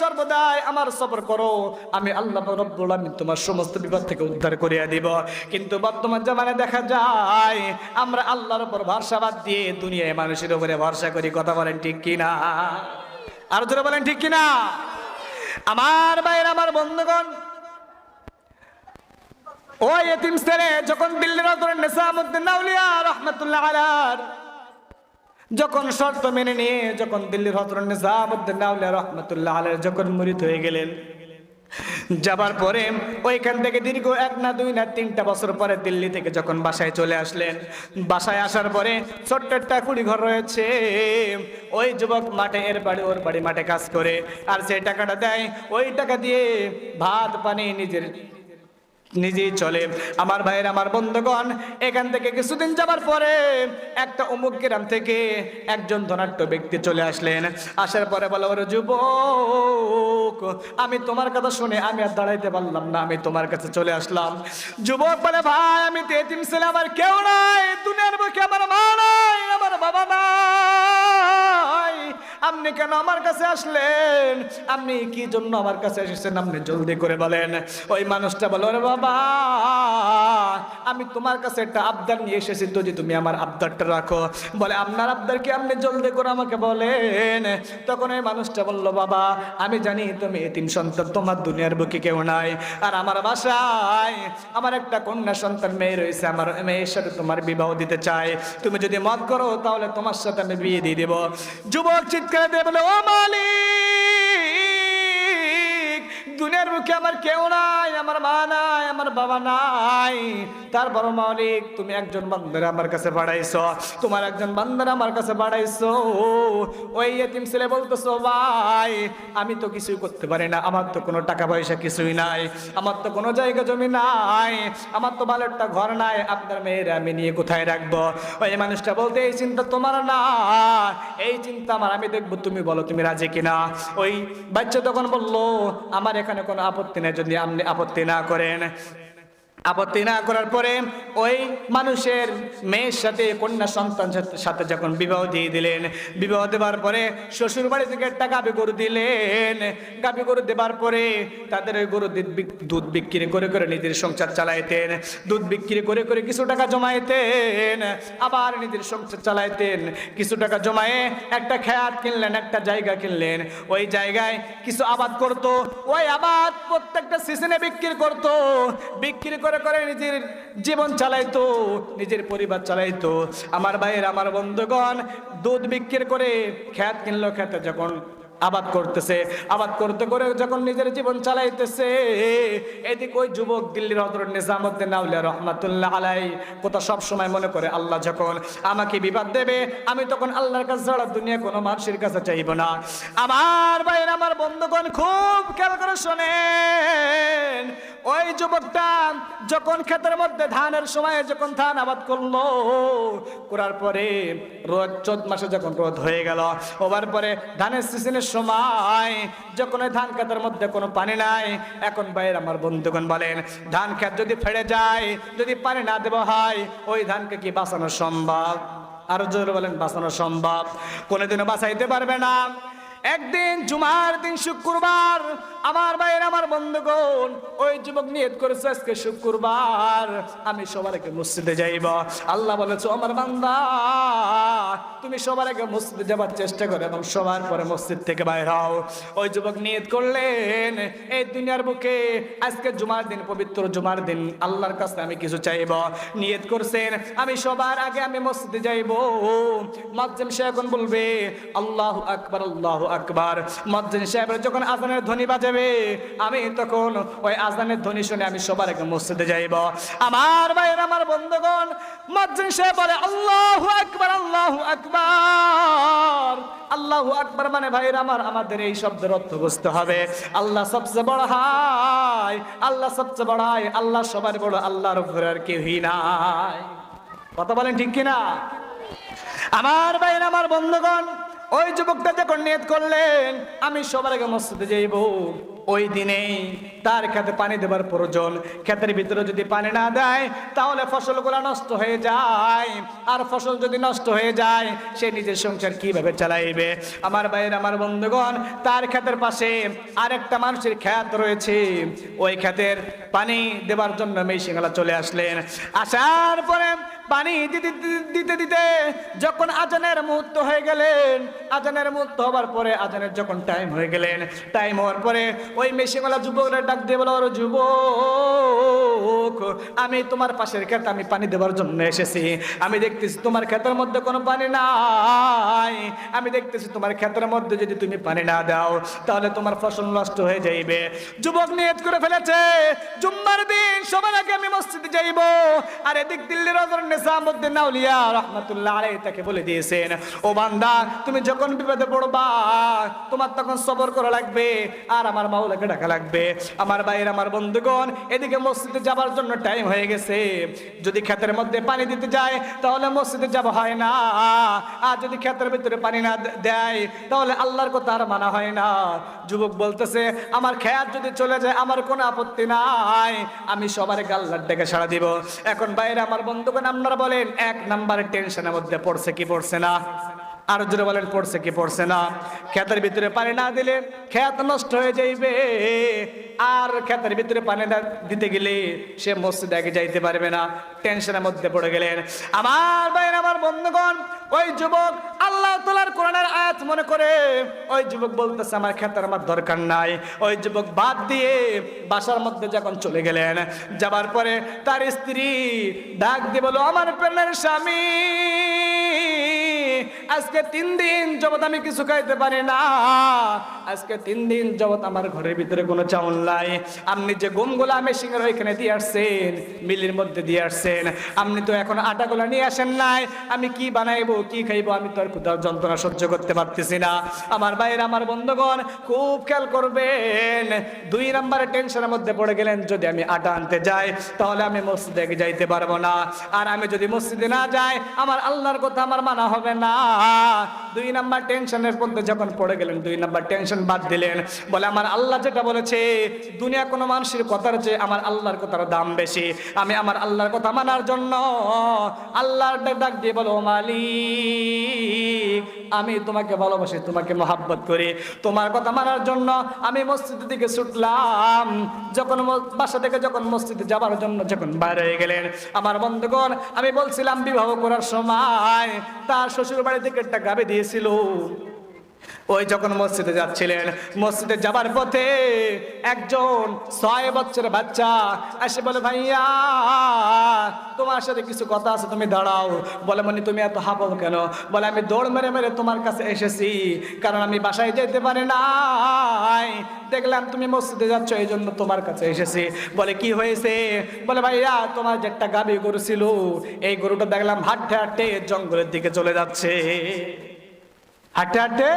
সর্বদাই আমার সবর করো। আমি আল্লাহ রব্বুল আলামিন তোমার সমস্ত বিপদ থেকে উদ্ধার করিয়া দিব। কিন্তু বর্তমান জামানে দেখা যায়, আমরা আল্লাহর উপর ভরসা বাদ দিয়ে দুনিয়ায় মানুষের উপরে ভরসা করি। কথা বলেন ঠিক কিনা? আর জোরে বলেন ঠিক কিনা? আমার বাইরে আমার বন্ধুগণ ওই এতিম ছেলে, যখন দিল্লির নিসামুদ্দিন আউলিয়া রহমাতুল্লাহ আলার যখন শর্ত মেনে নিয়ে যখন দিল্লির আউলিয়া রহমাতুল্লাহ আলার যখন মুরিত হয়ে গেলেন, যাবার পরে ওইখান থেকে দীর্ঘ এক না দুই না তিনটা বছর পরে দিল্লি থেকে যখন বাসায় চলে আসলেন, বাসায় আসার পরে ছোট্ট একটা কুড়ি ঘর রয়েছে। ওই যুবক মাঠে, এর বাড়ি, ওর বাড়ি মাঠে কাজ করে, আর সেই টাকাটা দেয়। ওই টাকা দিয়ে ভাত, পানি, নিজের নিজেই চলে। আমার ভাইয়ের, আমার বন্ধুগণ, এখান থেকে কিছুদিন যাবার পরে একটা অমুক গ্রাম থেকে একজন ধনাঢ্য ব্যক্তি চলে আসলেন। আসার পরে বলো, ওর যুবক, আমি তোমার কথা শুনে আমি আর দাঁড়াইতে পারলাম না, আমি তোমার কাছে চলে আসলাম। যুবক বলে, ভাই, আমি তো এতিম ছেলে, আমার কেউ নাই, দুনিয়ার বুকে আমার মা নাই, আমার বাবা নাই। আপনি কেন আমার কাছে আসলেন? আপনি কি জন্য আমার কাছে এসেছেন? আপনি জলদি করে বলেন। ওই মানুষটা বলো রে বাবা, আমি তোমার কাছে একটা আবদার নিয়ে এসেছি। তো যে তুমি আমার আবদারটা রাখো। বলে, আপনার আবদার কি? আপনি জলদি করে আমাকে বলেন। তখন ওই মানুষটা বলল, বাবা, আমি জানি তুমি তিন সন্তান, তোমার দুনিয়ার বুকে কেউ নাই। আর আমার বাসায় আমার একটা কন্যা সন্তান মেয়ে রয়েছে। আমার মেয়ের সাথে তোমার বিবাহ দিতে চাই। তুমি যদি মত করো, তাহলে তোমার সাথে আমি বিয়ে দিয়ে দেবো। যুবক চিৎকার দিয়ে বলে ও মালিক। দুনিয়ার মুখে আমার কেউ নাই, আমার মা নাই, আমার বাবা নাই। তারপর মালিক, তুমি একজন বান্দার আমার কাছে বাড়াইছো, তোমার একজন বান্দার আমার কাছে বাড়াইছো। ওই এতিম ছেলে বলতেছো, ভাই, আমি তো কিছুই করতে পারি না, আমার তো কোনো টাকা পয়সা কিছুই নাই, আমার তো কোনো জায়গা জমি নাই, আমার তো ভালো একটা ঘর নাই, আপনার মেয়েরা আমি নিয়ে কোথায় রাখব? ওই মানুষটা বলতে, এই চিন্তা তোমার না, এই চিন্তা আমার, আমি দেখব, তুমি বলো, তুমি রাজি কিনা? ওই বাচ্চা তখন বলল, আমার এখানে কোনো আপত্তি নেই যদি আপনি আপত্তি না করেন। আপত্তি না করার পরে ওই মানুষের মেয়ের সাথে কন্যা সন্তান সাথে যখন বিবাহ দিয়ে দিলেন, বিবাহ দেওয়ার পরে শ্বশুর বাড়ি থেকে একটা গাভী গরু দিলেন। গাভী গরু দেবার পরে তাদের ওই গরু দুধ বিক্রি করে করে নিজের সংসার চালাইতেন। দুধ বিক্রি করে করে কিছু টাকা জমাইতেন। আবার নিজের সংসার চালাইতেন। কিছু টাকা জমায়ে একটা খেয়াত কিনলেন, একটা জায়গা কিনলেন। ওই জায়গায় কিছু আবাদ করত। ওই আবাদ প্রত্যেকটা সিজনে বিক্রি করত। বিক্রি করে করে নিজের জীবন চালাইতো, নিজের পরিবার চালাইতো। আমার ভাইয়ের, আমার বন্ধুগণ, দুধ বিক্রি করে খ্যাত কিনলো খ্যাত যখন আবাদ করতেছে। আবাদ করতে করে যখন নিজের জীবন চালাইতেছে, এদিকে ওই যুবক দিল্লির হজরত নিজামুদ্দিন আউলিয়া রহমাতুল্লাহ আলাই কথা সব সময় মনে করে, আল্লাহ যখন আমাকে বিবাদ দেবে, আমি তখন আল্লাহর কাছে ছাড়া দুনিয়া কোনো মানুষের কাছে চাইব না। আমার ভাইয়ের, আমার বন্ধুগণ খুব খেয়াল করে শোনেন, ওই যুবকটা যখন ক্ষেতের মধ্যে ধানের সময় যখন ধান আবাদ করল, করার পরে রোদ চোদ্দ মাসে যখন রোদ হয়ে গেল, হবার পরে ধানের সিজনের সময়, যখন ধান ক্ষেতের মধ্যে কোনো পানি নাই, এখন বাইরে আমার বন্ধুগণ বলেন, ধান ক্ষেত যদি ফেড়ে যায়, যদি পানি না দেওয়া হয়, ওই ধানকে কি বাঁচানো সম্ভব? আরও জোরে বলেন, বাঁচানো সম্ভব। কোনোদিনও বাঁচাইতে পারবে না। একদিন জুমার দিন শুক্রবার, আমার ভাইয়ের আমার বন্ধুগণ, ওই যুবক নিয়ত করেছে আজকে শুক্রবার, আমি সবার আগে মসজিদে যাইব। আল্লাহ বলেছ আমার বান্দা তুমি সবার আগে মসজিদে যাবার চেষ্টা করো এবং সবার পরে মসজিদ থেকে বাইর হও। ওই যুবক নিয়ত করলেন, এই দুনিয়ার বুকে আজকে জুমার দিন, পবিত্র জুমার দিন, আল্লাহর কাছে আমি কিছু চাইব। নিয়ত করছেন, আমি সবার আগে আমি মসজিদে যাইব। মাজ্জিম সাহেব এখন বলবে, আল্লাহ আকবার আল্লাহ আকবার। মাজ্জিম সাহেবের যখন আজানের ধ্বনি বাজাবে, আমি তখন ওই আজানের ধ্বনি শুনে আমি সবার আগে মসজিদে যাইব। আমার ভাইয়ের, আমার বন্ধুগণ মাজ্জিম সাহেব বলে, আল্লাহ আকবার, আল্লাহ আকবার। আল্লাহ আকবার মানে ভাইয়ের আমার, আমাদের এই শব্দের অর্থ বুঝতে হবে। আল্লাহ সবচেয়ে বড় হাই আল্লাহ সবচেয়ে বড় হাই আল্লাহ সবার বড়, আল্লাহর উপরে আর কেউই নাই। কথা বলেন ঠিক কিনা? আমার ভাইয়ের আমার বন্ধুগণ, ওই যুবকটা যখন নিয়ত করলেন, আমি সবার আগে মসজিদে যাইব। ওই দিনেই তার খেতে পানি দেবার প্রয়োজন। ক্ষেতের ভিতরে যদি পানি না দেয়, তাহলে ফসলগুলো নষ্ট হয়ে যায়। আর ফসল যদি নষ্ট হয়ে যায়, সে নিজের সংসার কীভাবে চালাইবে? আমার ভাইয়ের, আমার বন্ধুগণ, তার ক্ষেতের পাশে আরেকটা মানুষের খ্যাত রয়েছে। ওই ক্ষেতের পানি দেবার জন্য মেশিংলা চলে আসলেন। আসার পরে পানি দিতে দিতে- যখন আজানের মুহূর্ত হয়ে গেলেন, আজানের মুহূর্ত হবার পরে আজানের যখন টাইম হয়ে গেলেন টাইম হওয়ার পরে ওই মেশিনওয়ালা যুবকরা ডাক দিয়ে বলো, "ওরে যুবক, আমি তোমার পাশের ক্ষেত, আমি পানি দেওয়ার জন্য এসেছি। আমি দেখতেছি তোমার ক্ষেতের মধ্যে কোনো পানি নাই। আমি দেখতেছি তোমার ক্ষেতের মধ্যে যদি তুমি পানি না দাও, তাহলে তোমার ফসল নষ্ট হয়ে যাইবে। যুবক নিয়ত করে ফেলেছে, জুম্মার দিন সবার আগে আমি মসজিদে যাইব। আর এদিক দিল্লির হযরত নিজামউদ্দিন আউলিয়া রাহমাতুল্লাহ আলাইহি তাকে বলে দিয়েছেন, ও বান্দা, তুমি যখন বিপদে পড়বা, তোমার তখন সবর করা লাগবে, আর আমার মাওলাকে ডাকা লাগবে। আমার ভাইয়ের, আমার বন্ধুগণ, এদিকে মসজিদে যাবার জন্য টাইম হয়ে গেছে। যদি ক্ষেতের মধ্যে পানি দিতে যায়, তাহলে মসজিদে যাওয়া হয় না। আর যদি ক্ষেতের ভিতরে পানি না দেয়, তাহলে আল্লাহর কথা আর মানা হয় না। যুবক বলতেছে, আমার খেয়ার যদি চলে যায়, আমার কোনো আপত্তি নাই। আমি সবার গাল্লার ডেকে সাড়া দিব। এখন বাইরে আমার বন্ধুগণ আপনারা বলেন, এক নাম্বারের টেনশনের মধ্যে পড়ছে কি পড়ছে না? আর জোরে বলেন, পড়ছে কি পড়ছে না? খেতের ভিতরে পানি না দিলে খেত নষ্ট হয়ে যাইবে। আর খেতের ভিতরে পানি না দিতে গেলে সে মসজিদে আগে যাইতে পারবে না। টেনশনের মধ্যে পড়ে গেলেন। আমার বাইরে আমার বন্ধুগণ, ওই যুবক আল্লাহ তোলার কোরআনের আয়াত মনে করে, ওই যুবক বলতেছে, আমার খেতার আমার দরকার নাই। ওই যুবক বাদ দিয়ে বাসার মধ্যে যখন চলে গেলেন, যাবার পরে তার স্ত্রী ডাক দিয়ে বলো আমার প্রেমের স্বামী। আজকে তিন দিন জগৎ আমি কিছু খাইতে পারি না। আজকে তিন দিন জগৎ আমার ঘরের ভিতরে কোনো চাউল নাই। আপনি যে গমগুলা মেশিনের ওইখানে দিয়ে আসছেন, মিলের মধ্যে দিয়ে আসছেন, আপনি তো এখন আটাগুলা নিয়ে আসেন নাই। আমি কি বানাইবো, কি খাইবো, আমি তো আর কোথাও যন্ত্রণা সহ্য করতে পারতেছি না। আমার ভাইয়ের, আমার বন্ধুগণ, খুব খেয়াল করবেন, দুই নম্বরে টেনশনের মধ্যে পড়ে গেলেন, যদি আমি আটা আনতে যাই, তাহলে আমি মসজিদে যাইতে পারব না। আর আমি যদি মসজিদে না যাই, আমার আল্লাহর কথা আমার মানা হবে না। দুই নাম্বার টেনশনের মধ্যে যখন পড়ে গেলেন, দুই নাম্বার টেনশন বাদ দিলেন। বলে, আমার আল্লাহ যেটা বলেছে, দুনিয়া কোনো মানুষের কথার চেয়ে আমার আল্লাহর কথার দাম বেশি। আমি আমার আল্লাহর কথা মানার জন্য আল্লাহর ডাক দিয়ে বলো মালিক, আমি তোমাকে ভালোবাসি, তোমাকে মহাব্বত করি। তোমার কথা মানার জন্য আমি মসজিদের দিকে ছুটলাম। যখন বাসা থেকে যখন মসজিদে যাবার জন্য যখন বাইরে হয়ে গেলেন, আমার বন্ধুগণ, আমি বলছিলাম, বিবাহ করার সময় তার শ্বশুর বাড়ি থেকে একটা গাবে দিয়েছিল ওই যখন মসজিদে যাচ্ছিলেন, মসজিদে যাবার পথে একজন ছয় বছরের বাচ্চা এসে বলে, ভাইয়া, তোমার সাথে কিছু কথা আছে, তুমি দাঁড়াও। বলে, মনি, তুমি এত হাঁপাও কেন? বলে, আমি দৌড় মেরে মেরে তোমার কাছে এসেছি, কারণ আমি বাসায় যেতে পারি নাই। দেখলাম তুমি মসজিদে যাচ্ছ, এই জন্য তোমার কাছে এসেছি। বলে, কি হয়েছে? বলে, ভাইয়া, তোমার যে একটা গাবি গরু ছিল, এই গরুটা দেখলাম হাঁটতে হাঁটতে জঙ্গলের দিকে চলে যাচ্ছে। হাঁটতে হাঁটতে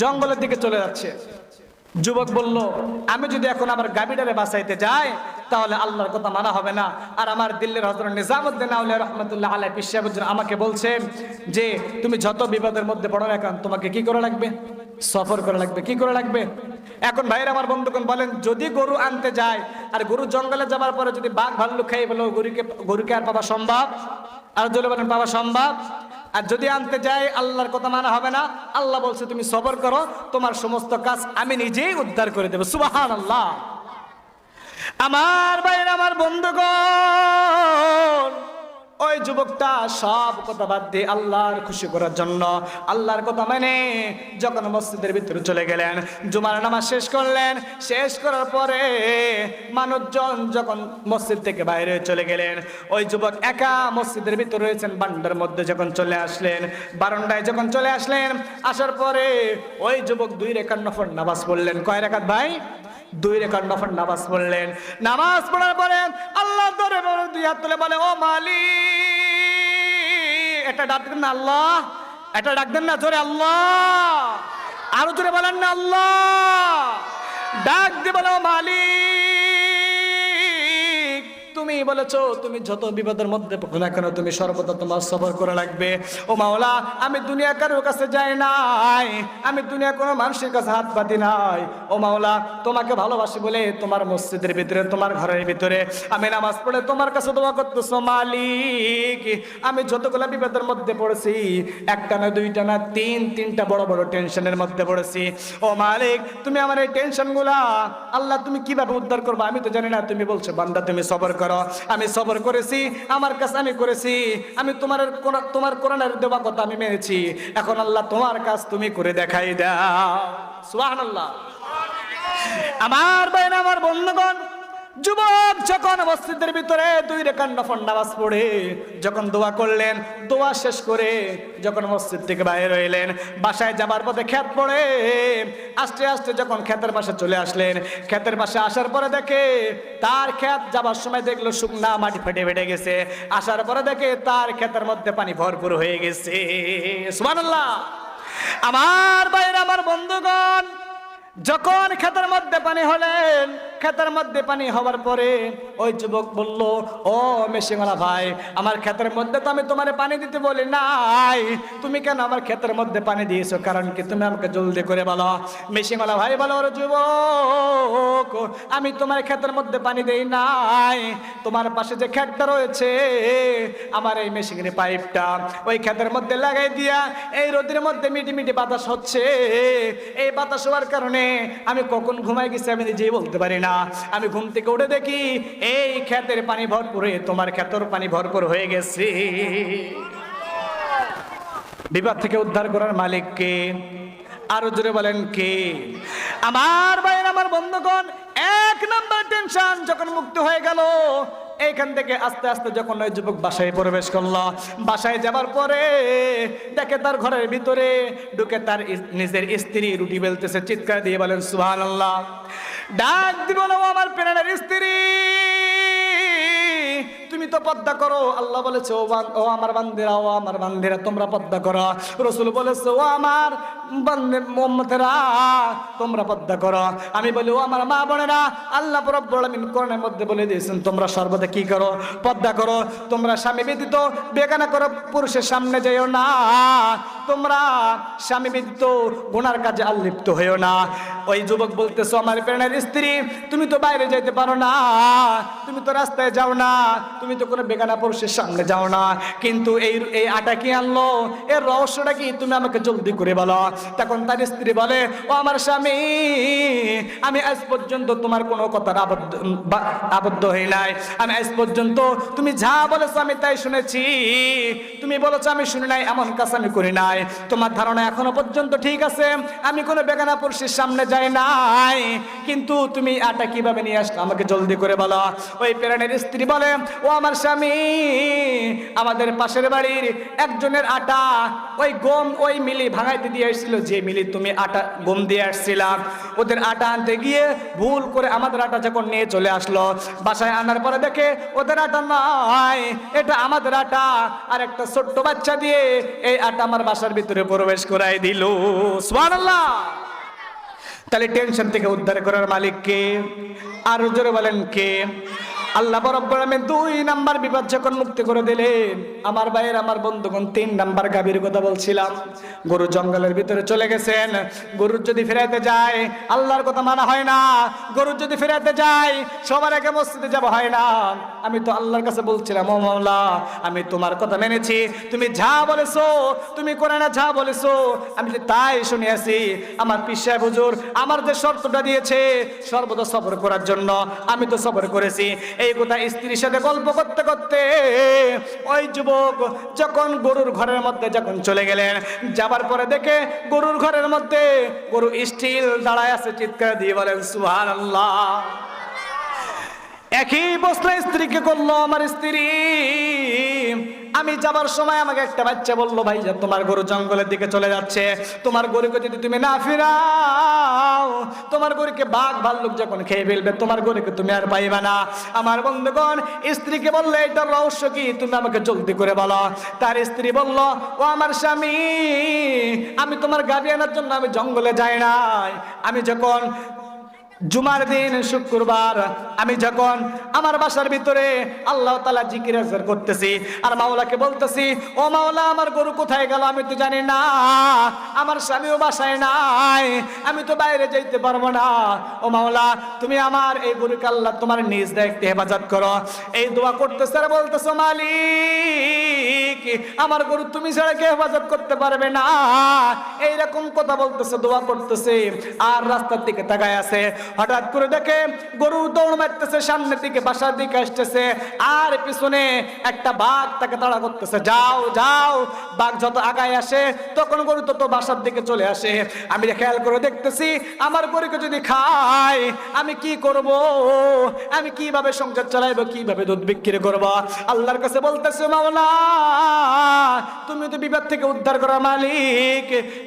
জঙ্গলের দিকে চলে যাচ্ছে। যুবক বলল, আমি যদি এখন আমার গাবিটারে বাঁচাইতে যাই, তাহলে আল্লাহর কথা মানা হবে না। আর আমার দিল্লির হজরত নিজামুদ্দিন আউলিয়া রহমতুল্লাহ আলাই পিসাবুদ্দিন আমাকে বলছেন যে, তুমি যত বিপদের মধ্যে পড়ো না কেন, তোমাকে কি করে লাগবে? সফর করে লাগবে, কি করে লাগবে? এখন ভাইয়ের আমার বন্ধুগণ বলেন, যদি গরু আনতে যায় আর গরু জঙ্গলে যাবার পরে যদি বাঘ ভাল্লুক খাই বলো, গরুকে গরুকে আর পাওয়া সম্ভব? আর জলে বলেন, পাওয়া সম্ভব? আর যদি আনতে যাই, আল্লাহর কথা মানা হবে না। আল্লাহ বলছে, তুমি সবর করো, তোমার সমস্ত কাজ আমি নিজেই উদ্ধার করে দেবো। সুবাহান আল্লাহ আমার বাইরে আমার বন্ধুগণ ওই যুবকটা সব কথা বাদ দিয়ে আল্লাহর খুশি করার জন্য, আল্লাহর কথা মানে যখন মসজিদের ভিতরে চলে গেলেন, জুমার নামাজ শেষ করলেন, শেষ করার পরে মানুষজন যখন মসজিদ থেকে বাইরে চলে গেলেন, ওই যুবক একা মসজিদের ভিতরে রয়েছেন বান্ডার মধ্যে যখন চলে আসলেন, বারান্দায় যখন চলে আসলেন, আসার পরে ওই যুবক দুই রেখার নফর নামাজ পড়লেন। কয় রেখাত ভাই? দুই রেখার নফর নামাজ পড়লেন। নামাজ পড়ার পরে আল্লাহ ধরে দুই হাত তুলে বলে, ও মালি এটা ডাক দেন না আল্লাহ, এটা ডাক দেন না জোরে আল্লাহ। আরও জোরে বলেন না আল্লাহ। ডাক দিয়ে ও মালিক তুমি বলেছ, তুমি যত বিপদের মধ্যে না কেন, তুমি সর্বদা তোমার সফর করে লাগবে ও মাওলা, আমি দুনিয়া কারোর কাছে যাই নাই, আমি দুনিয়া কোনো মানুষের কাছে হাত পাতি নাই। ও মাওলা, তোমাকে ভালোবাসি বলে তোমার মসজিদের ভিতরে, তোমার ঘরের ভিতরে, আমি নামাজ পড়ে তোমার কাছে দোয়া করতেছো, মালিক। আমি যতগুলো বিপদের মধ্যে পড়েছি, একটা না দুইটা না তিন, তিনটা বড় বড় টেনশনের মধ্যে পড়েছি। ও মালিক, তুমি আমার এই টেনশনগুলা আল্লাহ তুমি কীভাবে উদ্ধার করব আমি তো জানি না, তুমি বলছো, বান্দা, তুমি সবর করো। আমি সবর করেছি আমার কাছে আমি করেছি আমি তোমার তোমার কোরআনের দেওয়া কথা আমি মেনেছি। এখন আল্লাহ তোমার কাজ তুমি করে দেখাই দাও। সুবহানাল্লাহ। আমার বাইন আমার বন্ধুগণ যুবক যখন মসজিদের ভিতরে দুই রেখান নফল নামাজ পড়ে, যখন দোয়া করলেন, দোয়া শেষ করে যখন মসজিদ থেকে বাইরে হইলেন বাসায় যাবার পথে ক্ষেত পড়ে, আস্তে আস্তে যখন ক্ষেতের পাশে চলে আসলেন, ক্ষেতের পাশে আসার পরে দেখে তার ক্ষেত যাবার সময় দেখল শুকনা মাটি ফেটে ফেটে গেছে। আসার পরে দেখে তার ক্ষেতের মধ্যে পানি ভরপুর হয়ে গেছে। সুবহানাল্লাহ। আমার বাইরে আমার বন্ধুগণ, যখন ক্ষেতের মধ্যে পানি হলেন ক্ষেতের মধ্যে পানি হওয়ার পরে ওই যুবক বলল, ও মেশিমালা ভাই, আমার ক্ষেতের মধ্যে তো আমি তোমার পানি দিতে বলি নাই। তুমি কেন আমার ক্ষেতের মধ্যে পানি দিয়েছ? কারণ কি তুমি আমাকে জলদি করে বলো। মেশিমালা ভাই বলো ওর যুবক, আমি তোমার ক্ষেতের মধ্যে পানি দেই নাই। তোমার পাশে যে ক্ষেতটা রয়েছে, আমার এই মেশিনের পাইপটা, ওই ক্ষেতের মধ্যে লাগাই দিয়া এই রোদের মধ্যে মিটি মিটি বাতাস হচ্ছে। এই বাতাস হওয়ার কারণে আমি কখন ঘুমাই গেছি আমি নিজেই বলতে পারি না। আমি ঘুম থেকে উঠে দেখি এই ক্ষেতের পানি ভরপুর, তোমার ক্ষেতর পানি ভরপুর হয়ে গেছে। বিপদ থেকে উদ্ধার করার মালিক কে? আরও জোরে বলেন কে? আমার ভাইয়ের, আমার বন্ধুগণ, এক নাম্বার টেনশন যখন মুক্ত হয়ে গেল, এইখান থেকে আস্তে আস্তে যখন ওই যুবক বাসায় প্রবেশ করল, বাসায় যাবার পরে দেখে তার ঘরের ভিতরে ঢুকে তার নিজের স্ত্রী রুটি বেলতেছে, চিৎকার দিয়ে বলেন সুহান আল্লাহ ডাক দিব না আমার প্রেরণের স্ত্রী। তুমি তো পদ্মা করো। আল্লাহ বলেছে ও আমার বান্দিরা, ও আমার বান্দিরা, তোমরা পদ্মা করো। রসুল বলেছে, ও আমার তোমরা পদ্মা করো। আমি বলি, ও আমার মা বোনেরা, আল্লাহ রব্বুল আলামিন কোরআনের মধ্যে বলে দিয়েছেন, তোমরা সর্বদা কি করো? পদ্মা করো। তোমরা স্বামী ব্যতীত বেগানা করো, পুরুষের সামনে যেও না। তোমরা স্বামী ব্যতীত গুনার কাজে আল্লিপ্ত হয়েও না। ওই যুবক বলতেছো, আমার প্রেরণের স্ত্রী, তুমি তো বাইরে যাইতে পারো না। তুমি তো রাস্তায় যাও না। তুমি তো কোনো বেগানা পুরুষের সামনে যাও না। কিন্তু এই এই আটা কি আনলো? এর রহস্যটা কি? তুমি আমাকে জলদি করে বলো। তখন তার স্ত্রী বলে, ও আমার স্বামী, আমি আজ পর্যন্ত তোমার কোনো কথার আবদ্ধ আবদ্ধ হই নাই। আমি আজ পর্যন্ত, তুমি যা বলেছ আমি তাই শুনেছি। তুমি বলেছ আমি শুনি নাই, এমন কাজ আমি করি নাই। তোমার ধারণা এখনও পর্যন্ত ঠিক আছে। আমি কোনো বেগানা পুরুষের সামনে যাই নাই। কিন্তু তুমি আটা কীভাবে নিয়ে আসলে আমাকে জলদি করে বলো? ওই প্রেরণের স্ত্রী বলে, ও আমার স্বামী, আমাদের পাশের বাড়ির একজনের আটা, ওই গম, ওই মিলি ভাঙাইতে দিয়ে এসেছিল যে মিলি তুমি আটা গম দিয়ে আসছিলাম ওদের আটা আনতে গিয়ে ভুল করে আমাদের আটা যখন নিয়ে চলে আসলো, বাসায় আনার পরে দেখে ওদের আটা নয় এটা আমাদের আটা। আর একটা ছোট্ট বাচ্চা দিয়ে এই আটা আমার বাসার ভিতরে প্রবেশ করাই দিল। সুবহানাল্লাহ! তাহলে টেনশন থেকে উদ্ধার করার মালিক কে আর জোরে বলেন কে? আল্লাহ বরব্বর আমি দুই নাম্বার বিপদ যখন মুক্তি করে দিলেন, আমার ভাইয়ের, আমার বন্ধুগণ তিন নাম্বার গাভীর কথা বলছিলাম। গরু জঙ্গলের ভিতরে চলে গেছেন। গরুর যদি ফেরাইতে যায়, আল্লাহর কথা মানা হয় না। গরুর যদি ফেরাইতে যায়, সবার আগে মসজিদে যাব হয় না। আমি তো আল্লাহর কাছে বলছিলাম, ও মাওলা, আমি তোমার কথা মেনেছি। তুমি যা বলেছ, তুমি করে না যা বলেছ, আমি যে তাই শুনে আছি। আমার পিসায় হুজুর, আমার যে শর্তটা দিয়েছে, সর্বদা সফর করার জন্য আমি তো সফর করেছি। এই কথা স্ত্রীর সাথে গল্প করতে করতে ওই যুবক যখন গরুর ঘরের মধ্যে যখন চলে গেলেন, যাবার পরে দেখে গরুর ঘরের মধ্যে গরু স্টিল দাঁড়ায় আছে, চিৎকার দিয়ে বলেন সুহান আল্লাহ একই বসলে স্ত্রীকে করল আমার স্ত্রী, আমি যাবার সময় আমাকে একটা বাচ্চা বলল, ভাই তোমার গরু জঙ্গলের দিকে চলে যাচ্ছে। তোমার গরুকে যদি তুমি না ফিরাও, তোমার গরুকে বাঘ ভাল্লুক যখন খেয়ে ফেলবে, তোমার গরুকে তুমি আর পাইবে না। আমার বন্ধুগণ, স্ত্রীকে বললে, এটার রহস্য কি? তুমি আমাকে জলদি করে বলো। তার স্ত্রী বলল, ও আমার স্বামী, আমি তোমার গাড়ি আনার জন্য আমি জঙ্গলে যাই নাই। আমি যখন জুমার দিন, শুক্রবার, আমি যখন আমার বাসার ভিতরে আল্লাহ তালা জিকির আজগার করতেছি আর মাওলাকে বলতেছি, ও মাওলা, আমার গরু কোথায় গেল? আমি তো জানি না, আমার স্বামীও বাসায় নাই, আমি তো বাইরে যাইতে পারব না। ও মাওলা, তুমি আমার এই গরুকে আল্লাহ তোমার নিজ দায়িত্বে হেফাজত করো। এই দোয়া করতেছে আর বলতেছো, মালিক আমার গরু তুমি ছাড়া কে হেফাজত করতে পারবে না। এইরকম কথা বলতেছে, দোয়া করতেছে, আর রাস্তার দিকে তাকায় আছে। হঠাৎ করে দেখে গরু দৌড় মারতেছে, সামনের দিকে, বাসার দিকে আসতেছে, আর পিছনে একটা বাঘ তাকে তাড়া করতেছে। যাও যাও, বাঘ যত আগায় আসে, তখন গরু তত বাসার দিকে চলে আসে। আমি খেয়াল করে দেখতেছি, আমার গরুকে যদি খাই, আমি কি করব? আমি কীভাবে সংসার চালাইবো, কীভাবে দুধ বিক্রি করব? আল্লাহর কাছে বলতেছে মাওলা তুমি তো বিপদ থেকে উদ্ধার করার মালিক।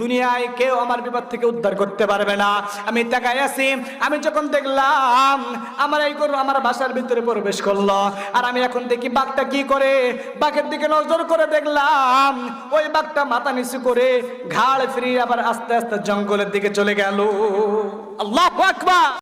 দুনিয়ায় কেউ আমার বিপদ থেকে উদ্ধার করতে পারবে না। আমি তাকাই আছি, আমি যখন দেখলাম আমার এই গরু আমার বাসার ভিতরে প্রবেশ করল। আর আমি এখন দেখি বাঘটা কি করে? বাঘের দিকে নজর করে দেখলাম, ওই বাঘটা মাথা নিচু করে ঘাড় ফিরিয়ে আবার আস্তে আস্তে জঙ্গলের দিকে চলে গেল। আল্লাহ আকবার!